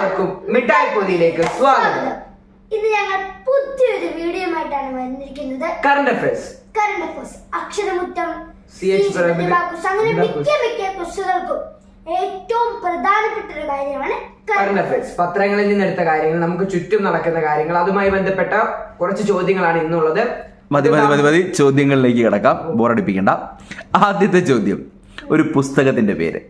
എല്ലാവർക്കും മിഠായി പൊതിയിലേക്ക് സ്വാഗതം. ഇന്ന് ഞങ്ങൾ പുതിയൊരു വീഡിയോയുമായിട്ടാണ് വന്നിരിക്കുന്നത്. Current affairs current affairs Aksharamuttam അങ്ങനെ മിക്ക മിക്ക ക്വസ്റ്റുകൾക്കും ഏറ്റവും പ്രധാനപ്പെട്ട ഒരു കാര്യമാണ് കറണ്ട് അഫയേഴ്സ് പത്രങ്ങളിൽ നിന്ന് നിന്നെടുത്ത കാര്യങ്ങൾ നമുക്ക് ചുറ്റും നടക്കുന്ന കാര്യങ്ങൾ അതുമായി ബന്ധപ്പെട്ട കുറച്ച് ചോദ്യങ്ങളാണ് ഇന്നുള്ളത്. മതി മതി മതി മതി. ചോദ്യങ്ങളിലേക്ക് കിടക്കാം. ബോറടിപ്പിക്കണ്ട. ആദ്യത്തെ ചോദ്യം. ഒരു പുസ്തകത്തിന്റെ പേര്.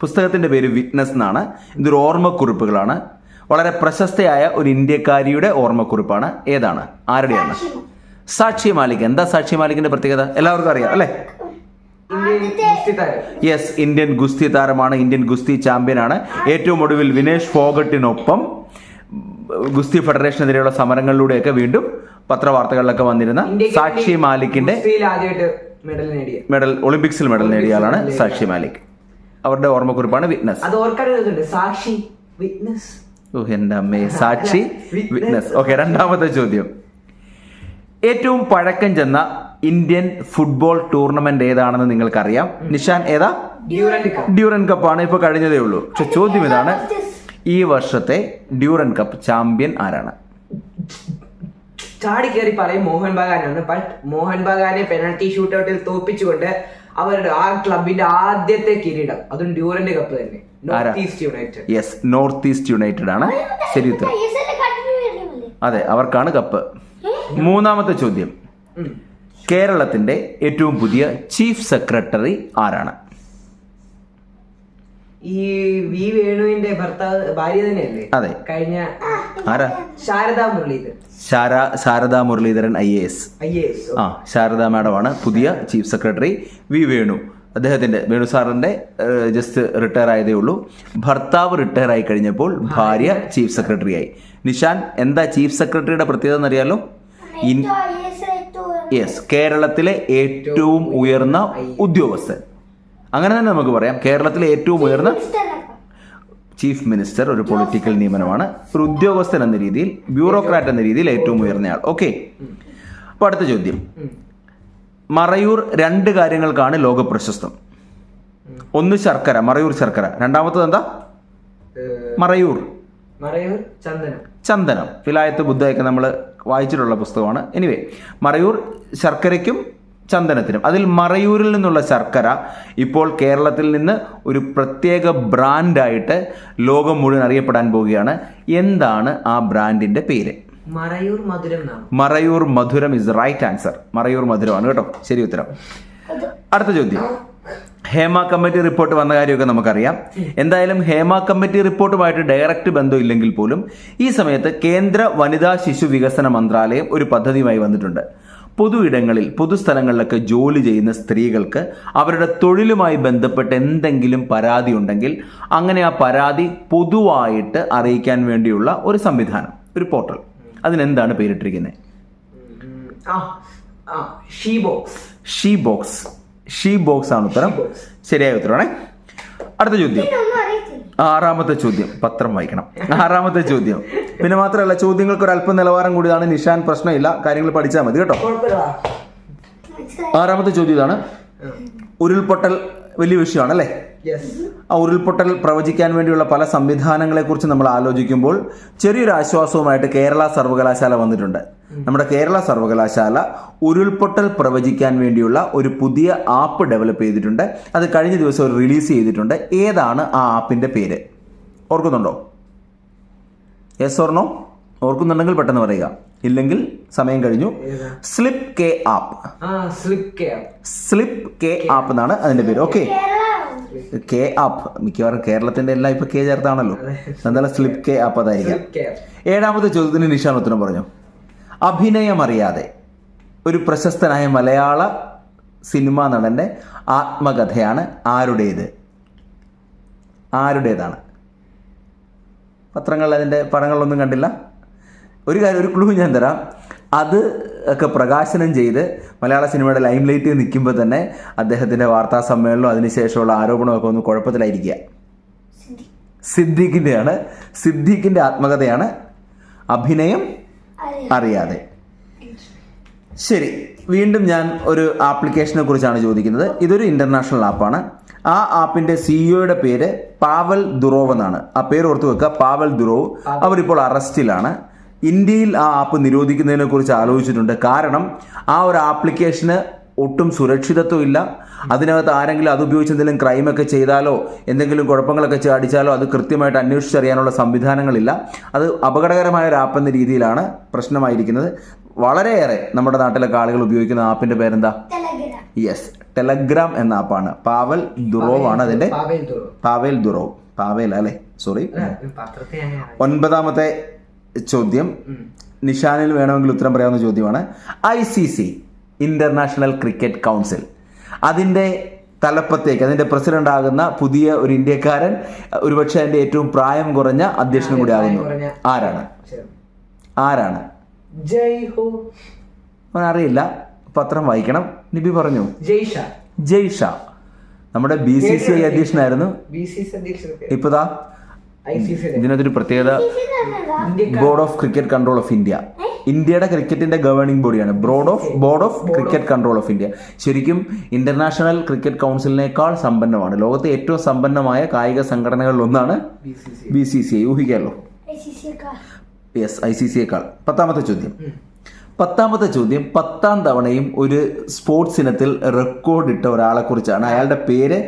പുസ്തകത്തിന്റെ പേര് വിറ്റ്നസ് എന്നാണ്. ഇതൊരു ഓർമ്മക്കുറിപ്പുകളാണ്. വളരെ പ്രശസ്തയായ ഒരു ഇന്ത്യക്കാരിയുടെ ഓർമ്മക്കുറിപ്പാണ്. ഏതാണ്? ആരുടെയാണ്? സാക്ഷി മാലിക്. എന്താ സാക്ഷി മാലിക്കിന്റെ പ്രത്യേകത? എല്ലാവർക്കും അറിയാം അല്ലേ? യെസ് ഇന്ത്യൻ ഗുസ്തി താരമാണ്. ഇന്ത്യൻ ഗുസ്തി ചാമ്പ്യനാണ് ഏറ്റവും ഒടുവിൽ വിനേഷ് ഫോഗട്ടിനൊപ്പം ഗുസ്തി ഫെഡറേഷനെതിരെയുള്ള സമരങ്ങളിലൂടെയൊക്കെ വീണ്ടും പത്രവാർത്തകളിലൊക്കെ വന്നിരുന്ന സാക്ഷി മാലിക്കിന്റെ മെഡൽ ഒളിമ്പിക്സിൽ മെഡൽ നേടിയ ആളാണ് സാക്ഷി മാലിക്. അവരുടെ ഓർമ്മക്കുറിപ്പാണ് വിറ്റ്നസ് അത് ഓർക്കാനുള്ളതുണ്ട്. സാക്ഷി വിറ്റ്നസ് ഓ എന്റെ അമ്മേ. സാക്ഷി വിറ്റ്നസ് ഓക്കെ രണ്ടാമത്തെ ചോദ്യം. ഏറ്റവും പഴക്കം ചെന്ന ഇന്ത്യൻ ഫുട്ബോൾ ടൂർണമെന്റ് ഏതാണെന്ന് നിങ്ങൾക്കറിയാം? നിഷാൻ ഏതാ? ഡ്യൂറൻ കപ്പ് ഡ്യൂറൻ കപ്പാണ് ഇപ്പൊ കഴിഞ്ഞതേ ഉള്ളൂ. പക്ഷെ ചോദ്യം ഇതാണ്. ഈ വർഷത്തെ ഡ്യൂറൻ കപ്പ് ചാമ്പ്യൻ ആരാണ്? ചാടി കയറി പറയും മോഹൻ ബഗാനാണ്. ബട്ട് മോഹൻ ബഗാനെ പെനൽറ്റി ഷൂട്ടൗട്ടിൽ തോപ്പിച്ചുകൊണ്ട് അവരുടെ ആ ക്ലബിന്റെ ആദ്യത്തെ കിരീടം അതും ഡ്യൂറന്റ് കപ്പ് തന്നെ. North east united yes north east united ആണ് ശരി ഉത്തരം? അതെ അവർക്കാണ് കപ്പ് മൂന്നാമത്തെ ചോദ്യം. കേരളത്തിന്റെ ഏറ്റവും പുതിയ ചീഫ് സെക്രട്ടറി ആരാണ്? ഈ വി വേണുവിന്റെ ഭർത്താവ് ഭാര്യ തന്നെയല്ലേ? അതെ. കഴിഞ്ഞ ആരാ? Sharada Muraleedharan. ശാര Sharada Muraleedharan I A S. I A S ആ ശാരദ മാഡമാണ് പുതിയ ചീഫ് സെക്രട്ടറി വി വേണു. അദ്ദേഹത്തിന്റെ വേണു സാറിന്റെ ജസ്റ്റ് റിട്ടയർ ആയതേ ഉള്ളൂ. ഭർത്താവ് റിട്ടയർ ആയി കഴിഞ്ഞപ്പോൾ ഭാര്യ ചീഫ് സെക്രട്ടറി ആയി. നിഷാൻ എന്താ ചീഫ് സെക്രട്ടറിയുടെ പ്രത്യേകത എന്നറിയാലോ? യെസ് കേരളത്തിലെ ഏറ്റവും ഉയർന്ന ഉദ്യോഗസ്ഥൻ. അങ്ങനെ തന്നെ നമുക്ക് പറയാം. കേരളത്തിലെ ഏറ്റവും ഉയർന്ന ചീഫ് മിനിസ്റ്റർ ഒരു പൊളിറ്റിക്കൽ നിയമനമാണ്. ഒരു ഉദ്യോഗസ്ഥൻ എന്ന രീതിയിൽ ബ്യൂറോക്രാറ്റ് എന്ന രീതിയിൽ ഏറ്റവും ഉയർന്നയാൾ. ഓക്കെ. അപ്പൊ അടുത്ത ചോദ്യം. മറയൂർ രണ്ട് കാര്യങ്ങൾക്കാണ് ലോക പ്രശസ്തം. ഒന്ന് ശർക്കര മറയൂർ ശർക്കര. രണ്ടാമത്തത് എന്താ? മറയൂർ. ചന്ദനം. വിലായത്ത് ബുദ്ധയൊക്കെ നമ്മൾ വായിച്ചിട്ടുള്ള പുസ്തകമാണ്. എനിവേ മറയൂർ ശർക്കരയ്ക്കും ചന്ദനത്തിനും. അതിൽ മറയൂരിൽ നിന്നുള്ള ശർക്കര ഇപ്പോൾ കേരളത്തിൽ നിന്ന് ഒരു പ്രത്യേക ബ്രാൻഡായിട്ട് ലോകം മുഴുവൻ അറിയപ്പെടാൻ പോവുകയാണ്. എന്താണ് ആ ബ്രാൻഡിന്റെ പേര്? മറയൂർ മധുരം മറയൂർ മധുരം ഇസ് റൈറ്റ് ആൻസർ മറയൂർ മധുരമാണ് കേട്ടോ. ശരി ഉത്തരം. അടുത്ത ചോദ്യം. ഹേമ കമ്മിറ്റി റിപ്പോർട്ട് വന്ന കാര്യമൊക്കെ നമുക്കറിയാം. എന്തായാലും ഹേമ കമ്മിറ്റി റിപ്പോർട്ടുമായിട്ട് ഡയറക്റ്റ് ബന്ധമില്ലെങ്കിൽ പോലും ഈ സമയത്ത് കേന്ദ്ര വനിതാ ശിശു വികസന മന്ത്രാലയം ഒരു പദ്ധതിയുമായി വന്നിട്ടുണ്ട്. പൊതു ഇടങ്ങളിൽ പൊതുസ്ഥലങ്ങളിലൊക്കെ ജോലി ചെയ്യുന്ന സ്ത്രീകൾക്ക് അവരുടെ തൊഴിലുമായി ബന്ധപ്പെട്ട് എന്തെങ്കിലും പരാതി ഉണ്ടെങ്കിൽ അങ്ങനെ ആ പരാതി പൊതുവായിട്ട് അറിയിക്കാൻ വേണ്ടിയുള്ള ഒരു സംവിധാനം ഒരു പോർട്ടൽ. അതിനെന്താണ് പേരിട്ടിരിക്കുന്നത് she box she box she box ആണ് ഉത്തരം. She box. ശരിയായ ഉത്തരമാണേ അടുത്ത ചോദ്യം. ആറാമത്തെ ചോദ്യം. പത്രം വായിക്കണം. ആറാമത്തെ ചോദ്യം. പിന്നെ മാത്രമല്ല ചോദ്യങ്ങൾക്ക് ഒരു അല്പം നിലവാരം കൂടിയതാണ് നിഷാൻ. പ്രശ്നമില്ല. കാര്യങ്ങൾ പഠിച്ചാൽ മതി കേട്ടോ. ആറാമത്തെ ചോദ്യം ഇതാണ്. ഉരുൾപൊട്ടൽ വലിയ വിഷയമാണ് അല്ലേ ആ ഉരുൾപൊട്ടൽ പ്രവചിക്കാൻ വേണ്ടിയുള്ള പല സംവിധാനങ്ങളെക്കുറിച്ച് നമ്മൾ ആലോചിക്കുമ്പോൾ ചെറിയൊരു ആശ്വാസവുമായിട്ട് കേരള സർവകലാശാല വന്നിട്ടുണ്ട്. നമ്മുടെ കേരള സർവകലാശാല ഉരുൾപൊട്ടൽ പ്രവചിക്കാൻ വേണ്ടിയുള്ള ഒരു പുതിയ ആപ്പ് ഡെവലപ്പ് ചെയ്തിട്ടുണ്ട്. അത് കഴിഞ്ഞ ദിവസം റിലീസ് ചെയ്തിട്ടുണ്ട്. ഏതാണ് ആ ആപ്പിന്റെ പേര്? ഓർക്കുന്നുണ്ടോ? യെസ് ഓർണോ ഓർക്കുന്നുണ്ടെങ്കിൽ പെട്ടെന്ന് പറയുക. ഇല്ലെങ്കിൽ സമയം കഴിഞ്ഞു. Slip K app slip K app എന്നാണ് അതിന്റെ പേര്. ഓക്കെ കെ ആപ്പ് മിക്കവാറും കേരളത്തിന്റെ എല്ലാം ഇപ്പൊ കെ ചേർത്താണല്ലോ. എന്തായാലും സ്ലിപ്പ് കെ ആപ്പ് അതായിരിക്കാം. ഏഴാമത്തെ ചോദ്യത്തിന് നിഷാൻ ഉത്തരം പറഞ്ഞു. അഭിനയമറിയാതെ ഒരു പ്രശസ്തനായ മലയാള സിനിമാ നടന്റെ ആത്മകഥയാണ് ആരുടേത്? ആരുടേതാണ്? പത്രങ്ങളിൽ അതിന്റെ പടങ്ങളൊന്നും കണ്ടില്ല. ഒരു കാര്യം ഒരു ക്ലൂ ഞാൻ തരാം. അത് ഒക്കെ പ്രകാശനം ചെയ്ത് മലയാള സിനിമയുടെ ലൈം ലൈറ്റിൽ നിൽക്കുമ്പോൾ തന്നെ അദ്ദേഹത്തിന്റെ വാർത്താ സമ്മേളനവും അതിനുശേഷമുള്ള ആരോപണമൊക്കെ ഒന്ന് കുഴപ്പത്തിലായിരിക്കുക. സിദ്ദീഖിന്റെയാണ്. സിദ്ദീഖിന്റെ ആത്മകഥയാണ് അഭിനയം അറിയാതെ. ശരി വീണ്ടും ഞാൻ ഒരു ആപ്ലിക്കേഷനെ കുറിച്ചാണ് ചോദിക്കുന്നത്. ഇതൊരു ഇന്റർനാഷണൽ ആപ്പാണ് ആ ആപ്പിന്റെ സിഇഒയുടെ പേര് പാവൽ ദുറോവ് എന്നാണ്. ആ പേര് ഓർത്ത് വെക്കുക പാവൽ ദുറോവ്. അവരിപ്പോൾ അറസ്റ്റിലാണ്. ഇന്ത്യയിൽ ആ ആപ്പ് നിരോധിക്കുന്നതിനെ കുറിച്ച് ആലോചിച്ചിട്ടുണ്ട്. കാരണം ആ ഒരു ആപ്ലിക്കേഷന് ഒട്ടും സുരക്ഷിതത്വം ഇല്ല. അതിനകത്ത് ആരെങ്കിലും അത് ഉപയോഗിച്ച് എന്തെങ്കിലും ക്രൈമൊക്കെ ചെയ്താലോ എന്തെങ്കിലും കുഴപ്പങ്ങളൊക്കെ ചാടിച്ചാലോ അത് കൃത്യമായിട്ട് അന്വേഷിച്ചറിയാനുള്ള സംവിധാനങ്ങളില്ല. അത് അപകടകരമായ ഒരു ആപ്പ് എന്ന രീതിയിലാണ് പ്രശ്നമായിരിക്കുന്നത്. വളരെയേറെ നമ്മുടെ നാട്ടിലൊക്കെ ആളുകൾ ഉപയോഗിക്കുന്ന ആപ്പിന്റെ പേരെന്താ? യെസ്. ടെലഗ്രാം എന്ന ആപ്പാണ്. പാവൽ ദുറോവ് ആണ് അതിന്റെ പാവേൽ ദുറോവ്. പാവേൽ അല്ലെ? സോറി ഒൻപതാമത്തെ ചോദ്യം. നിഷാനിൽ വേണമെങ്കിൽ ഉത്തരം പറയാവുന്ന ചോദ്യമാണ്. I C C international cricket council അതിന്റെ തലപ്പത്തേക്ക് അതിന്റെ പ്രസിഡന്റ് ആകുന്ന പുതിയ ഒരു ഇന്ത്യക്കാരൻ ഒരുപക്ഷെ അതിന്റെ ഏറ്റവും പ്രായം കുറഞ്ഞ അധ്യക്ഷനും കൂടി ആകുന്നു. ആരാണ്? ആരാണ്? അറിയില്ല പത്രം വായിക്കണം. നിബി പറഞ്ഞു. ജയ്ഷ. ജയ്ഷ. നമ്മുടെ ബി സി സി ഐ അധ്യക്ഷനായിരുന്നു? ഇപ്പതാ? ഇതിനകത്തൊരു പ്രത്യേകത board of cricket control of India. ഇന്ത്യയുടെ ക്രിക്കറ്റിന്റെ ഗവേണിംഗ് ബോഡിയാണ്. Board of board of cricket control of India. ശരിക്കും ഇന്റർനാഷണൽ ക്രിക്കറ്റ് കൗൺസിലിനേക്കാൾ സമ്പന്നമാണ്. ലോകത്തെ ഏറ്റവും സമ്പന്നമായ കായിക സംഘടനകളിൽ ഒന്നാണ് ബി സി സി ഐ. ഊഹിക്കാമല്ലോ? ഐ സി സി കാർ യെസ് ഐ സി സിയേക്കാൾ പത്താമത്തെ ചോദ്യം. പത്താമത്തെ ചോദ്യം പത്താം തവണയും ഒരു സ്പോർട്സ് ഇനത്തിൽ റെക്കോർഡ് ഇട്ട ഒരാളെ കുറിച്ചാണ്. അയാളുടെ പേര്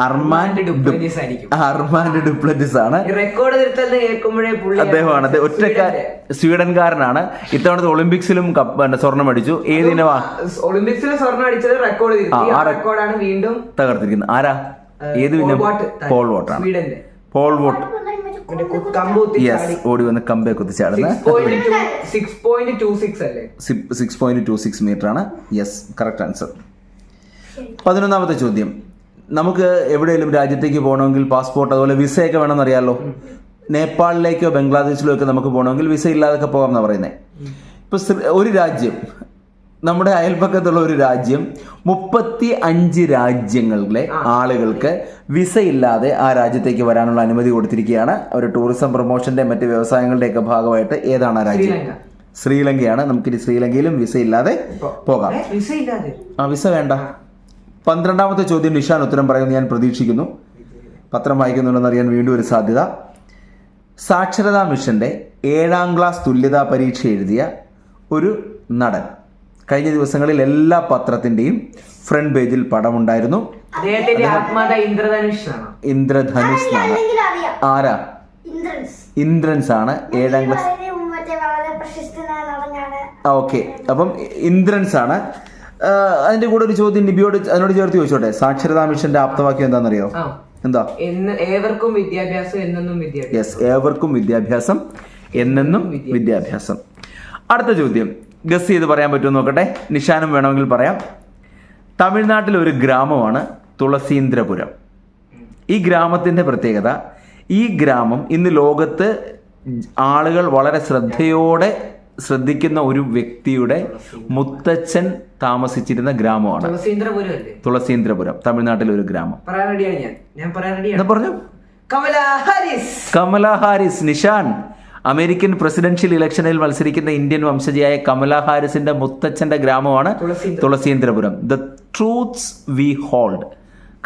അർമാൻഡ് ഡുപ്ലറ്റിസ് ആയിരിക്കും. അർമാൻഡ് ഡുപ്ലറ്റിസ് ആണ്. ഈ റെക്കോർഡ് കേൾക്കുമ്പോഴേ അദ്ദേഹമാണ്. അത് ഒറ്റക്ക സ്വീഡൻകാരനാണ്. ഇത്തവണത്തെ ഒളിമ്പിക്സിലും സ്വർണം അടിച്ചു ഏതിനവാ ഒളിമ്പിക്സിൽ സ്വർണം അടിച്ചത് റെക്കോർഡ് ആ, റെക്കോർഡാണ് വീണ്ടും തകർത്തിരിക്കുന്നത്. ആരാ? ഏത് പോൾ വോട്ടാണ് പോൾ വോട്ട് യെസ് ഓടി വന്ന് കമ്പേ കുത്തിച്ചാടുന്ന six point two six metre ആണ്. യെസ് കറക്റ്റ് ആൻസർ പതിനൊന്നാമത്തെ ചോദ്യം. നമുക്ക് എവിടെയെങ്കിലും രാജ്യത്തേക്ക് പോകണമെങ്കിൽ പാസ്പോർട്ട് അതുപോലെ വിസയൊക്കെ വേണമെന്ന് അറിയാമല്ലോ നേപ്പാളിലേക്കോ ബംഗ്ലാദേശിലോ ഒക്കെ നമുക്ക് പോകണമെങ്കിൽ വിസ ഇല്ലാതൊക്കെ പോകാം എന്നാണ് പറയുന്നത് ഇപ്പൊ ഒരു രാജ്യം നമ്മുടെ അയൽപക്കത്തുള്ള ഒരു രാജ്യം മുപ്പത്തി അഞ്ച് രാജ്യങ്ങളിലെ ആളുകൾക്ക് വിസ ഇല്ലാതെ ആ രാജ്യത്തേക്ക് വരാനുള്ള അനുമതി കൊടുത്തിരിക്കുകയാണ്. ഒരു ടൂറിസം പ്രൊമോഷന്റെ മറ്റ് വ്യവസായങ്ങളുടെയൊക്കെ ഭാഗമായിട്ട് ഏതാണ് ആ രാജ്യം? ശ്രീലങ്ക. ശ്രീലങ്കയാണ്. നമുക്കിനി ശ്രീലങ്കയിലും വിസ ഇല്ലാതെ പോകാം. ആ വിസ വേണ്ട. പന്ത്രണ്ടാമത്തെ ചോദ്യം നിഷാൻ ഉത്തരം പറയുമെന്ന് ഞാൻ പ്രതീക്ഷിക്കുന്നു. പത്രം വായിക്കുന്നുണ്ടെന്ന് അറിയാൻ വീണ്ടും ഒരു സാധ്യത. സാക്ഷരതാ മിഷന്റെ ഏഴാം ക്ലാസ് തുല്യതാ പരീക്ഷ എഴുതിയ ഒരു നടൻ. കഴിഞ്ഞ ദിവസങ്ങളിൽ എല്ലാ പത്രത്തിന്റെയും ഫ്രണ്ട് പേജിൽ പടമുണ്ടായിരുന്നു. ഇന്ദ്രധനുഷ് ആണ് ആരാ? ഇന്ദ്രൻസ്. ഇന്ദ്രൻസ് ആണ് ഏഴാം ക്ലാസ് മുമ്പത്തെ വളരെ പ്രശസ്തനായ നടനാണ് ഓക്കെ. അപ്പം ഇന്ദ്രൻസ് ആണ് അതിന്റെ കൂടെ ഒരു ചോദ്യം നിബിയോട് അതിനോട് ചേർത്ത് ചോദിച്ചോട്ടെ? സാക്ഷരതാ മിഷന്റെ ആപ്തവാക്യം എന്താണെന്നറിയോ? എന്താ? ഏവർക്കും വിദ്യാഭ്യാസം എന്നെന്നും വിദ്യാഭ്യാസം. യെസ് ഏവർക്കും വിദ്യാഭ്യാസം എന്നെന്നും വിദ്യാഭ്യാസം. അടുത്ത ചോദ്യം. ഗസ് ചെയ്ത് പറയാൻ പറ്റുമോ നോക്കട്ടെ. നിഷാനും വേണമെങ്കിൽ പറയാം. തമിഴ്നാട്ടിൽ ഒരു ഗ്രാമമാണ് തുളസീന്ദ്രപുരം. ഈ ഗ്രാമത്തിന്റെ പ്രത്യേകത ഈ ഗ്രാമം ഇന്ന് ലോകത്ത് ആളുകൾ വളരെ ശ്രദ്ധയോടെ ശ്രദ്ധിക്കുന്ന ഒരു വ്യക്തിയുടെ മുത്തച്ഛൻ താമസിച്ചിരുന്ന ഗ്രാമമാണ്. തുളസീന്ദ്രപുരം തമിഴ്നാട്ടിലെ ഒരു ഗ്രാമം. പറഞ്ഞു? Kamala Harris. Kamala Harris Nishan. American presidential ഇലക്ഷനിൽ മത്സരിക്കുന്ന ഇന്ത്യൻ വംശജയായ കമല ഹാരിസിന്റെ മുത്തച്ഛന്റെ ഗ്രാമമാണ് തുളസീന്ദ്ര- Thulasendrapuram. The truths we hold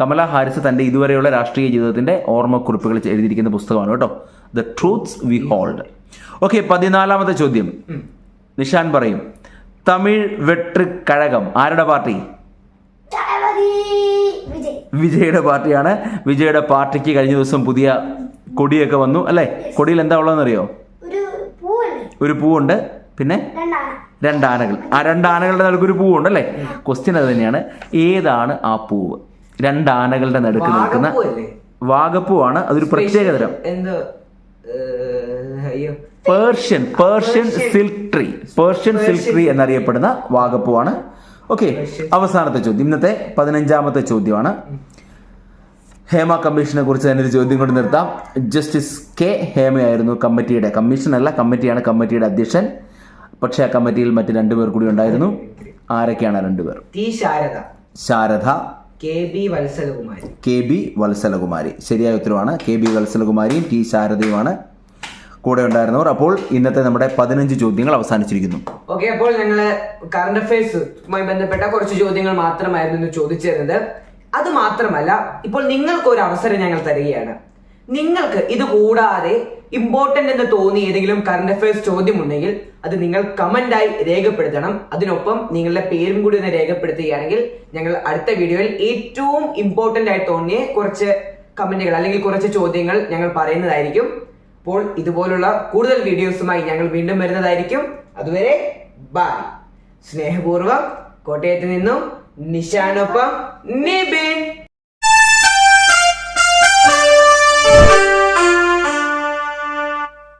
Kamala Harris തന്റെ ഇതുവരെയുള്ള രാഷ്ട്രീയ ജീവിതത്തിന്റെ ഓർമ്മക്കുറിപ്പുകൾ എഴുതിയിരിക്കുന്ന പുസ്തകമാണ് കേട്ടോ. The truths we hold okay പതിനാലാമത്തെ ചോദ്യം. നിഷാൻ പറയും തമിഴ് വെട്രി കഴകം ആരുടെ പാർട്ടി? വിജയുടെ പാർട്ടിയാണ്. വിജയുടെ പാർട്ടിക്ക് കഴിഞ്ഞ ദിവസം പുതിയ കൊടിയൊക്കെ വന്നു അല്ലേ? കൊടിയിൽ എന്താ ഉള്ളതെന്ന് അറിയോ ഒരു പൂവുണ്ട് പിന്നെ രണ്ടാനകൾ. ആ രണ്ടാനകളുടെ നടുക്ക് ഒരു പൂവുണ്ട് അല്ലേ? ക്വസ്റ്റ്യൻ അത് തന്നെയാണ്. ഏതാണ് ആ പൂവ്? രണ്ടാനകളുടെ നടുക്ക് നിൽക്കുന്ന വാഗപ്പൂവാണ്. അതൊരു പ്രത്യേക തരം. Persian Persian silk tree Persian silk tree എന്നറിയപ്പെടുന്ന വാഗപ്പൂവാണ്. ഓക്കെ അവസാനത്തെ ചോദ്യം. ഇന്നത്തെ പതിനഞ്ചാമത്തെ ചോദ്യമാണ്. ഹേമ കമ്മീഷനെ കുറിച്ച് തന്നെ ഒരു ചോദ്യം കൊണ്ട് നിർത്താം. ജസ്റ്റിസ് കെ ഹേമയായിരുന്നു കമ്മിറ്റിയുടെ കമ്മീഷൻ അല്ല കമ്മിറ്റിയാണ് കമ്മിറ്റിയുടെ അധ്യക്ഷൻ. പക്ഷേ ആ കമ്മിറ്റിയിൽ മറ്റ് രണ്ടുപേർ കൂടി ഉണ്ടായിരുന്നു. ആരൊക്കെയാണ് രണ്ടുപേർ Sharada Sharada K B Vatsalakumari. K B Vatsalakumari. ശരിയായ ഉത്തരവാണ്. കെ ബി വത്സലകുമാരിയും ടി ശാരദയുമാണ് കൂടെ ഉണ്ടായിരുന്നവർ. അപ്പോൾ ഇന്നത്തെ നമ്മുടെ പതിനഞ്ച് ചോദ്യങ്ങൾ അവസാനിച്ചിരിക്കുന്നു. ഓക്കെ അപ്പോൾ ഞങ്ങൾ കറണ്ട് അഫയേഴ്സുമായി ബന്ധപ്പെട്ട കുറച്ച് ചോദ്യങ്ങൾ മാത്രമായിരുന്നു ചോദിച്ചിരുന്നത്. അത് മാത്രമല്ല ഇപ്പോൾ നിങ്ങൾക്ക് ഒരു അവസരം ഞങ്ങൾ തരികയാണ്. നിങ്ങൾക്ക് ഇത് കൂടാതെ ഇമ്പോർട്ടന്റ് എന്ന് തോന്നി ഏതെങ്കിലും കറണ്ട് അഫയേഴ്സ് ചോദ്യം ഉണ്ടെങ്കിൽ അത് നിങ്ങൾ കമന്റായി രേഖപ്പെടുത്തണം. അതിനൊപ്പം നിങ്ങളുടെ പേരും കൂടി ഒന്ന് രേഖപ്പെടുത്തുകയാണെങ്കിൽ ഞങ്ങൾ അടുത്ത വീഡിയോയിൽ ഏറ്റവും ഇമ്പോർട്ടന്റ് ആയി തോന്നിയ കുറച്ച് കമന്റുകൾ അല്ലെങ്കിൽ കുറച്ച് ചോദ്യങ്ങൾ ഞങ്ങൾ പറയുന്നതായിരിക്കും. അപ്പോൾ ഇതുപോലുള്ള കൂടുതൽ വീഡിയോസുമായി ഞങ്ങൾ വീണ്ടും വരുന്നതായിരിക്കും. അതുവരെ ബൈ സ്നേഹപൂർവം കോട്ടയത്ത് നിന്നും निशान पर बे